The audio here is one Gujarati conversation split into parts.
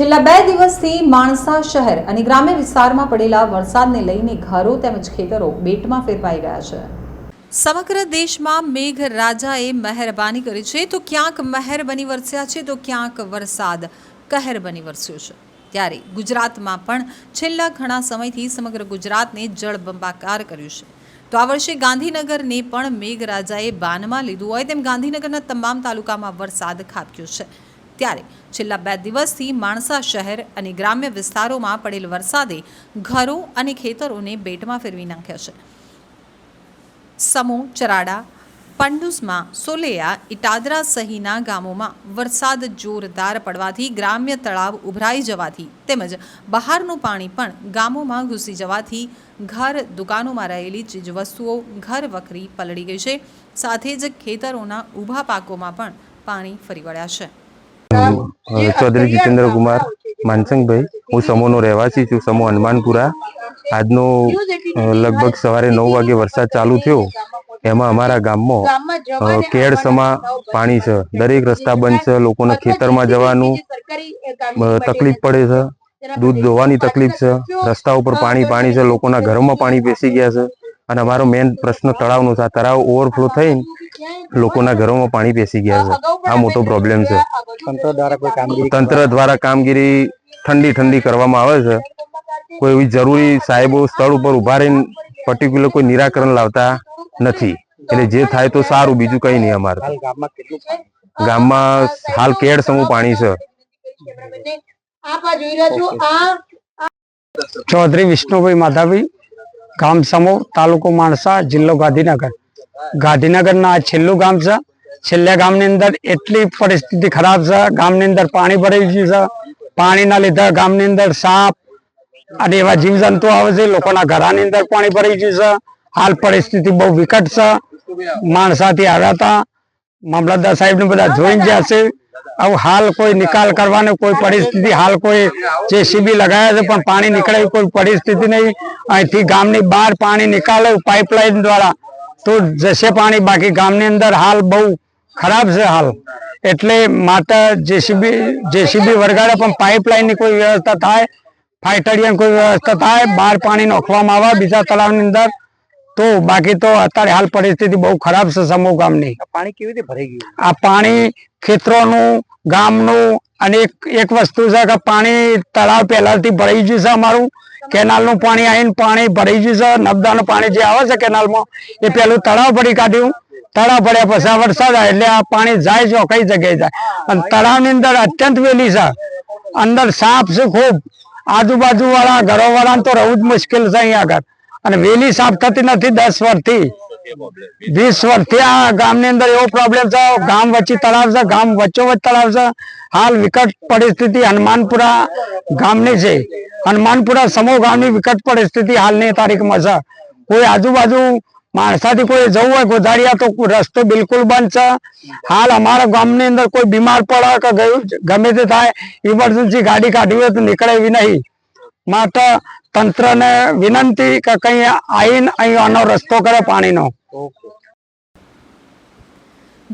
છેલ્લા બે દિવસથી માણસા શહેર અને ગ્રામ્ય વિસ્તારમાં પડેલા વરસાદને લઈને ઘરો તેમજ ખેતરો બેટમાં ફેરવાઈ ગયા છે. સમગ્ર દેશમાં મેઘ રાજાએ મહેરબાની કરી છે. તો ક્યાંક મહેર બની વરસ્યા છે, તો ક્યાંક વરસાદ કહેર બની વરસ્યો છે. ત્યારે ગુજરાતમાં પણ છેલ્લા ઘણા સમયથી સમગ્ર ગુજરાતને જળબંબાકાર કર્યું છે. તો આ વર્ષે ગાંધીનગરને પણ મેઘરાજાએ બાનમાં લીધું હોય તેમ ગાંધીનગરના તમામ તાલુકામાં વરસાદ ખાબક્યો છે. ત્યારે છેલ્લા બે દિવસથી માણસા શહેર અને ગ્રામ્ય વિસ્તારોમાં પડેલ વરસાદે ઘરો અને ખેતરોને બેટમાં ફેરવી નાખ્યા છે. સમૂહ, ચરાડા, પંડુસમાં, સોલેયા, ઇટાદરા સહીના ગામોમાં વરસાદ જોરદાર પડવાથી ગ્રામ્ય તળાવ ઉભરાઈ જવાથી તેમજ બહારનું પાણી પણ ગામોમાં ઘૂસી જવાથી ઘર દુકાનોમાં રહેલી ચીજવસ્તુઓ ઘર વખરી પલળી ગઈ છે. સાથે જ ખેતરોના ઊભા પાકોમાં પણ પાણી ફરી વળ્યા છે. ચૌધરી જીતેન્દ્ર કુમાર માનસંગભાઈ હું સમૂહનો રહેવાસી છું સમૂહ હનુમાનપુરા. આજનો લગભગ સવારે નવ વાગે વરસાદ ચાલુ થયો. એમાં અમારા ગામમાં કેળ સમા પાણી છે. દરેક રસ્તા બંધ છે લોકોને ખેતરમાં જવાનું તકલીફ પડે છે. દૂધ ધોવાની તકલીફ છે. રસ્તા ઉપર પાણી પાણી છે લોકોના ઘરમાં પાણી બેસી ગયા છે. અને અમારો મેઇન પ્રશ્ન તળાવનો છે. તળાવ ઓવરફ્લો થઈને લોકોના ઘરોમાં પાણી બેસી ગયા છે. આ મોટો પ્રોબ્લેમ છે. તંત્ર દ્વારા કોઈ કામગીરી તંત્ર દ્વારા કામગીરી ઠંડી ઠંડી કરવામાં આવે છે. કોઈ એવી જરૂરી સાહેબો સ્થળ ઉપર ઊભા રહીને પર્ટિક્યુલર કોઈ નિરાકરણ લાવતા નથી. એટલે જે થાય તો સારું બીજું કઈ નહીં અમારે. ગામમાં ગામમાં હાલ કેડ સમૂહ પાણી છે. ચૌધરી વિષ્ણુભાઈ માધાભાઈ ગામ સમૂહ તાલુકો માણસા, જિલ્લો ગાંધીનગર. ગાંધીનગરના આ છેલ્લું ગામ છે. છેલ્લા ગામની અંદર એટલી પરિસ્થિતિ ખરાબ છે. ગામની અંદર પાણી ભરાઈ ગયું છે. પાણીના લીધે ગામની અંદર સાપ અને એવા જીવજંતુ આવે છે. લોકોના ઘરાની અંદર પાણી ભરાઈ ગયું છે. હાલ પરિસ્થિતિ બહુ વિકટ છે. માણસાથી આવ્યા હતા. મામલતદાર સાહેબ ને બધા જોઈને ગયા છે. હવે હાલ કોઈ નિકાલ કરવાનો કોઈ પરિસ્થિતિ હાલ કોઈ જેસીબી લગાયા છે પણ પાણી નીકળે એવી કોઈ પરિસ્થિતિ નહીં અહીંથી ગામની બહાર પાણી નીકાળે પાઇપલાઇન દ્વારા તો જશે પાણી બાકી ગામની અંદર હાલ બહુ ખરાબ છે હાલ એટલે માતા જેસીબી જેસીબી વરગાડે પણ પાઇપલાઇનની કોઈ વ્યવસ્થા થાય ફાઈટરિયન કોઈ વ્યવસ્થા થાય બહાર પાણી નાખવામાં આવે બીજા તળાવની અંદર તો બાકી તો અત્યારે હાલ પરિસ્થિતિ બહુ ખરાબ છે સમૂહ ગામની આ પાણી કેવી રીતે ભરાઈ ગયું આ પાણી ખેતરોનું, ગામનું અને એક એક વસ્તુ છે કે પાણી તળાવ પહેલાથી ભરાઈ ગયું છે અમારું. કેનાલનું પાણી આવીને પાણી ભરાઈ ગયું છે. નબદાનું પાણી જે આવે છે કેનાલમાં, એ પેલું તળાવ ભરી કાઢ્યું. તળાવ ભર્યા પછી વરસાદ આવે એટલે આ પાણી જાય છે, કઈ જગ્યાએ જાય. અને તળાવની અંદર અત્યંત વેલી છે. અંદર સાપ છે ખૂબ. આજુબાજુ વાળા ઘરો વાળાને તો રહેવું જ મુશ્કેલ છે અહીંયા આગળ. અને વેલી સાફ થતી નથી દસ વર્ષથી. વીસ વર્ષથી આ ગામની અંદર એવો પ્રોબ્લેમ છે, ગામ વચ્ચે તળાવ છે, ગામ વચ્ચોવચ્ચ તળાવ છે. હાલ વિકટ પરિસ્થિતિ હનુમાનપુરા ગામની છે. હનુમાનપુરા સમૂહ ગામની વિકટ પરિસ્થિતિ હાલની તારીખમાં છે. કોઈ આજુબાજુ માણસાથી કોઈ જવું હોય, ગોધાડિયા તો રસ્તો બિલકુલ બંધ છે. હાલ અમારા ગામની અંદર કોઈ બીમાર પડે કે ગયું, ગમે તે થાય ઇમરજન્સી ગાડી કાઢવી હોય તો નીકળે એવી નહીં. માટે તંત્રને વિનંતી કે કઈ આવીને અહીં રસ્તો કરે પાણીનો.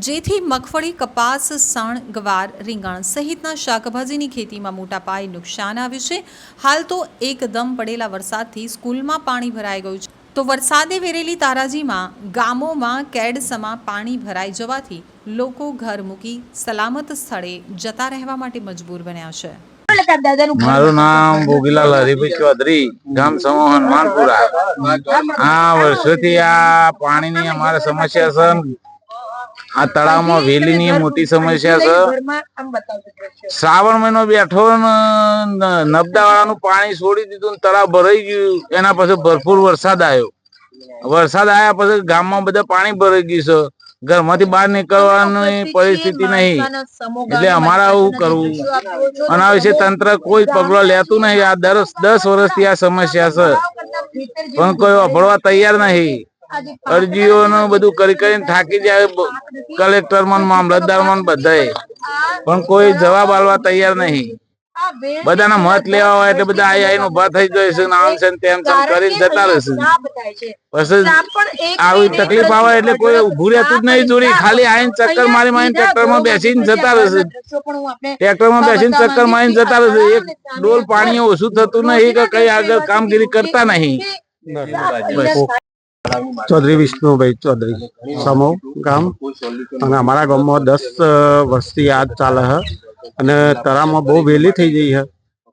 જેથી મગફળી, કપાસ, સણ, ગવાર, રીંગણ સહિતના શાકભાજીની ખેતીમાં મોટા પાયે નુકસાન આવ્યું છે. હાલ તો એકદમ પડેલા વરસાદથી સ્કૂલમાં પાણી ભરાઈ ગયું છે. તો વરસાદે વેરેલી તારાજીમાં ગામોમાં કેડસમાં પાણી ભરાઈ જવાથી લોકો ઘર મૂકી સલામત સ્થળે જતા રહેવા માટે મજબૂર બન્યા છે. મારું નામ ભોગીલાલ હરિભાઈ ચૌધરી, ગામ સમૂહ હનુમાનપુરા આ વર્ષોથી આ પાણીની અમારે સમસ્યા છે. આ તળાવમાં વેલીની મોટી સમસ્યા છે. શ્રાવણ મહિનો બેઠો નબદા વાળાનું પાણી છોડી દીધું તળાવ ભરાઈ ગયું. એના પછી ભરપૂર વરસાદ આવ્યો. વરસાદ આવ્યા પછી ગામમાં બધા પાણી ભરાઈ ગયું છે. ઘરમાંથી બહાર નીકળવાની પરિસ્થિતિ નહીં. એટલે અમારે આવું કરવું. આના વિશે તંત્ર કોઈ પગલો લેતું નહીં. આ દસ દસ વર્ષથી આ સમસ્યા છે. પણ કોઈ અભળવા તૈયાર નહીં. અરજીઓ બધું કરી કરીને થાકી જાય કલેક્ટર મન મામલતદાર મન બધાએ. પણ કોઈ જવાબ આલવા તૈયાર નહીં. બધાના મત લેવા હોય એટલે બધા આઈ આઈને ભા થઈ જાય છે ને આમ છે તેમ તેમ કરીને જતા રહેશે પછી આવી તકલીફ આવે એટલે કોઈ ઉભું રહેતું જ નહીં જોડી. ખાલી આઈને ચક્કર મારી મારીને ટ્રેક્ટરમાં બેસીને જતા રહેશે ટ્રેક્ટરમાં બેસીને ચક્કર મારીને જતા રહેશે એક ડોલ પાણી ઓછું થતું નહીં કે કઈ આગળ કામગીરી કરતા નહીં. ચૌધરી વિષ્ણુભાઈ ચૌધરી સમો ગામ. અને અમારા ગામમાં દસ વર્ષથી આજ ચાલે છે અને તરામાં બહુ વહેલી થઈ ગઈ છે.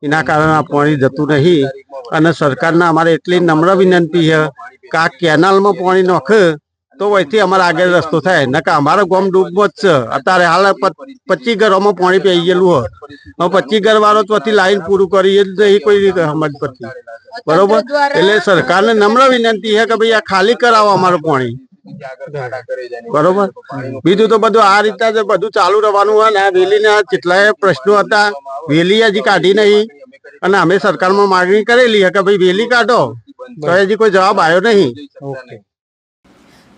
એના કારણે આ પાણી જતું નહીં. અને સરકારને અમારે એટલી નમ્ર વિનંતી છે કે આ કેનાલમાં પાણી નાખે તો વહીથી અમારે આગળ રસ્તો થાય. નકે અમારો ગામ ડૂબમાં જ છે. અત્યારે હાલ પચીસ ઘરોમાં પાણી પી ગયેલું હોય. પચીસ ઘર વાળો ત્યાંથી લાઈન પૂરું કરી જ નહીં કોઈ સમજ પડતી બરોબર? એટલે સરકારને નમ્ર વિનંતી છે કે ભાઈ આ ખાલી કરાવો અમારું પાણી. બરોબર. બીજું તો બધું આ રીતે જ બધું ચાલુ રહેવાનું હોય ને આ વેલીના કેટલાય પ્રશ્નો હતા. વેલી હજી કાઢી નહીં. અને અમે સરકારમાં માંગણી કરેલી છે કે ભાઈ વેલી કાઢો. તો હજી કોઈ જવાબ આવ્યો નહીં.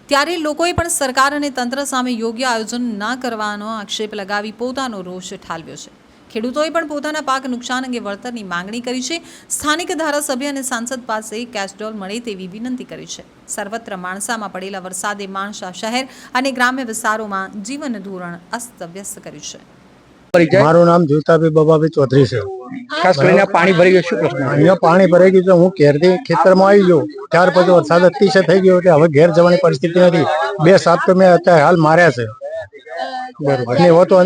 ત્યારે લોકોએ પણ સરકાર અને તંત્ર સામે યોગ્ય આયોજન ના કરવાનો આક્ષેપ લગાવી પોતાનો રોષ ઠાલવ્યો છે. ખેડૂતોએ પણ પોતાના પાક નુકસાન અંગે વળતરની માંગણી કરી છે. સ્થાનિક ધારાસભ્ય અને સાંસદ પાસે કેશડોલ મળે તેવી વિનંતી કરી છે. સર્વત્ર માણસામાં પડેલા વરસાદે માણસા શહેર અને ગ્રામ્ય વિસ્તારોમાં જીવન ધોરણ અસ્તવ્યસ્ત કર્યું છે. મારું નામ જોતાભાઈ બબાભાઈ ચૌધરી છે. ખાસ કરીને પાણી ભરી ગયું શું પ્રશ્ન અહીંયા પાણી ભરાઈ ગયું છે હું ઘેરથી ખેતરમાં આવી ગયો. ત્યાર પછી વરસાદ અતિશય થઈ ગયો એટલે હવે ઘેર જવાની પરિસ્થિતિ નથી. બે સાપ તો મેં અત્યારે હાલ માર્યા છે. બરોબર. ને એવો તો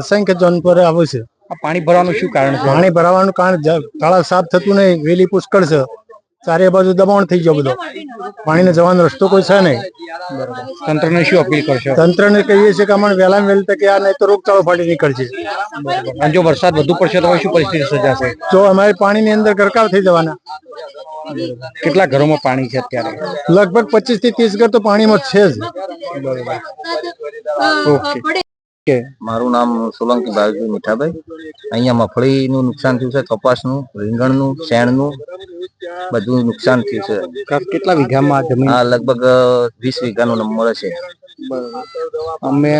અસંખ્ય જનપર આવે છે. પાણી ભરવાનું શું કારણ છે? પાણી ભરાવાનું કારણ તળાવ સાફ થતું નહીં વેલી પુષ્કળ છે. ચારે બાજુ દબાણ થઈ ગયો બધો. પાણીને જવાનો રસ્તો કોઈ છે નહીં. તંત્રને શું અપીલ કરશો? તંત્રને કહીએ છીએ કે અમને વહેલા વહેલી તકે આ નહીં તો રોગચાળો ફાટી નીકળશે. અને જો વરસાદ વધુ પડશે તો શું પરિસ્થિતિ સર્જાશે? તો અમારે પાણીની અંદર ગરકાવ થઈ જવાના. કેટલા ઘરોમાં પાણી છે અત્યારે? લગભગ પચીસથી ત્રીસ ઘર તો પાણીમાં છે જ. મારું નામ સોલંકી ભાઈ મીઠાભાઈ. અહીંયા મફળીનું નુકસાન થયું છે કપાસનું રીંગણનું શેણનું બધું નુકસાન થયું છે. કેટલા વીઘામાં જમીન? આ લગભગ વીસ વીઘાનો નંબર છે. અમે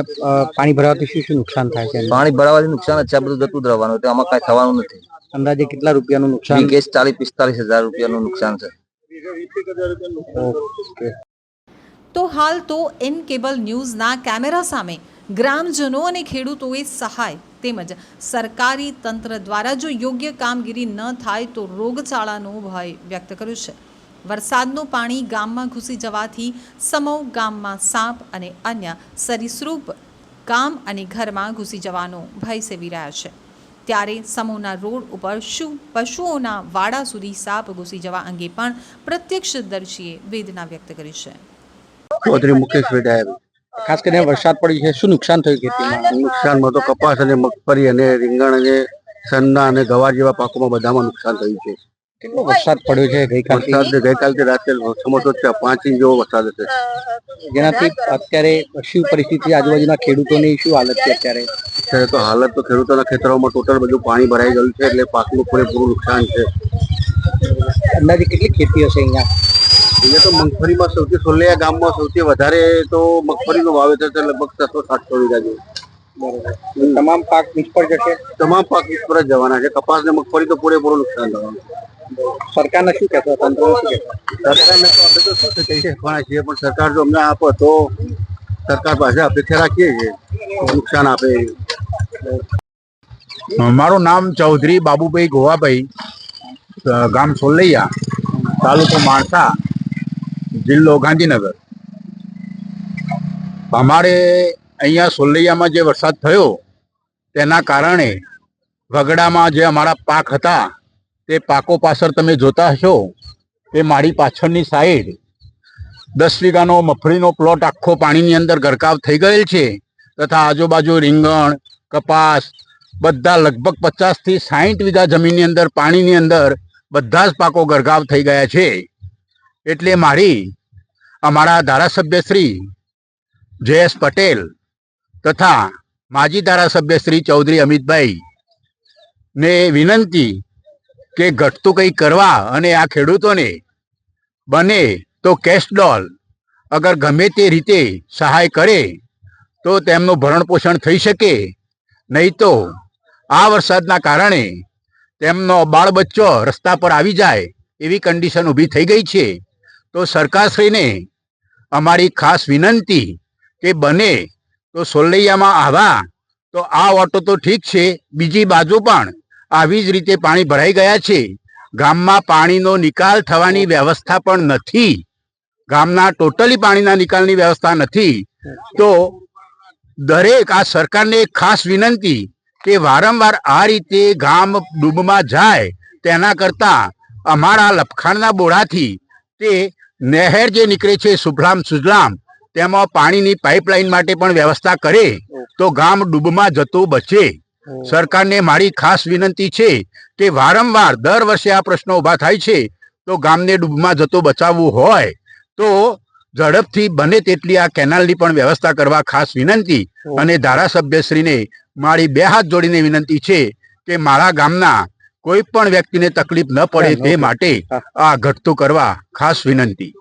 પાણી ભરાવાથી શું શું નુકસાન થાય છે? પાણી ભરાવાથી નુકસાન જ છે આ બધું જતું જ રહેવાનું એટલે આમાં કાંઈ થવાનું નથી. અંદાજે કેટલા રૂપિયાનું નુકસાન? કેસ ચાલીસ પિસ્તાલીસ હજાર રૂપિયાનું નુકસાન છે. તો હાલ તો એન કેબલ ન્યૂઝના કેમેરા સામે ગ્રામજનો અને ખેડૂતોએ સહાય તેમજ સરકારી તંત્ર દ્વારા જો યોગ્ય કામગીરી ન થાય તો રોગચાળાનો ભય વ્યક્ત કર્યો છે. વરસાદનું પાણી ગામમાં ઘૂસી જવાથી સમૂહ ગામમાં સાપ અને અન્ય સરીસૃપ ગામ અને ઘરમાં ઘૂસી જવાનો ભય સેવી રહ્યા છે. ત્યારે સમૂહના રોડ ઉપર શું, પશુઓના વાડા સુધી સાપ ઘૂસી જવા અંગે પણ પ્રત્યક્ષદર્શીએ વેદના વ્યક્ત કરી છે. ચૌધરી મુકેશ ડાયર ખાસ કરીને વરસાદ પડી છે શું નુકસાન થયું ખેતીમાં? નુકસાનમાં તો કપાસ અને મગફળી અને રીંગણ અને સન્ના અને ગવાર જેવા પાકોમાં બધામાં નુકસાન થયું છે. કેટલો વરસાદ પડ્યો છે ગઈકાલથી? વરસાદ ગઈકાલથી રાત્રે સમજો છે પાંચ ઇંચ જેવો વરસાદ હશે જેનાથી અત્યારે શું પરિસ્થિતિ આજુબાજુના ખેડૂતોની શું હાલત છે અત્યારે? અત્યારે તો હાલત તો ખેડૂતોના ખેતરોમાં ટોટલ બધું પાણી ભરાઈ ગયું છે એટલે પાકનું પૂરેપૂરું નુકસાન છે. અંદાજે કેટલી ખેતી હશે અહીંયા? અહીંયા તો મગફળીમાં સૌથી સોલિયા ગામમાં સૌથી વધારે તો મગફળીનું વાવેતર છે લગભગ છસો સાતસો વીઘા જેવું. તમામ પાક નિષ્ફળ જશે? તમામ પાક નિષ્ફળ જ જવાના છે. કપાસ ને મગફળી તો પૂરેપૂરું નુકસાન થવાનું સરકારને શું કહેતો તંત્ર શું સરકારને તો અમે તો શું છે કહી શકવાના છીએ પણ સરકાર જો અમને આપે તો સરકાર પાસે અપેક્ષા રાખીએ છીએ નુકસાન આપે. મારું નામ ચૌધરી બાબુભાઈ ગોવાભાઈ ગામ સોલૈયા તાલુકો માણસા. જિલ્લો ગાંધીનગર. અમારે અહીંયા સોલૈયામાં જે વરસાદ થયો, તેના કારણે વગડામાં જે અમારા પાક હતા, તે પાકો પાછળ તમે જોતા હશો તે મારી પાછળની સાઈડ દસ વીઘાનો મફળીનો પ્લોટ આખો પાણીની અંદર ગરકાવ થઈ ગયેલ છે, તથા આજુબાજુ રીંગણ, કપાસ, બધા લગભગ પચાસથી સાઠ વીઘા જમીનની અંદર, પાણીની અંદર બધા જ પાકો ગરકાવ થઈ ગયા છે. એટલે મારી અમારા ધારાસભ્ય શ્રી જયેશ પટેલ તથા માજી ધારાસભ્ય શ્રી ચૌધરી અમિતભાઈ ને વિનંતી કે ઘટતું કંઈ કરવા અને આ ખેડૂતોને બને તો કેશ ડોલ અગર ગમે તે રીતે સહાય કરે તો તેમનું ભરણ પોષણ થઈ શકે. નહીં તો આ વરસાદના કારણે તેમનો બાળ બચ્ચો રસ્તા પર આવી જાય એવી કન્ડિશન ઊભી થઈ ગઈ છે. તો સરકારશ્રીને અમારી ખાસ વિનંતી કે બને તો સોલૈયામાં આવા, તો આ ઓટો તો ઠીક છે, બીજી બાજુ પણ આવી જ રીતે પાણી ભરાઈ ગયા છે. ગામમાં પાણીનો નિકાલ થવાની વ્યવસ્થા પણ નથી. ગામના ટોટલી પાણીના નિકાલની વ્યવસ્થા નથી. તો દરેક આ સરકારને ખાસ વિનંતી કે વારંવાર આ રીતે ગામ ડૂબમાં જાય, તેના કરતાં અમારા લપખાણના બોળાથી તે નહેર જે નીકળે છે સુફલામ સુજલામ તેમાં પાણીની પાઇપલાઇન માટે પણ વ્યવસ્થા કરે તો ગામ ડૂબમાં જતું બચે. સરકારને મારી ખાસ વિનંતી છે કે વારંવાર દર વર્ષે આ પ્રશ્નો ઊભા થાય છે તો ગામને ડૂબમાં જતો બચાવવું હોય તો ઝડપથી બને તેટલી આ કેનાલની પણ વ્યવસ્થા કરવા ખાસ વિનંતી અને ધારાસભ્યશ્રીને મારી બે હાથ જોડીને વિનંતી છે કે મારા ગામના કોઈ પણ વ્યક્તિને તકલીફ ન પડે તે માટે આ ઘટતું કરવા ખાસ વિનંતી.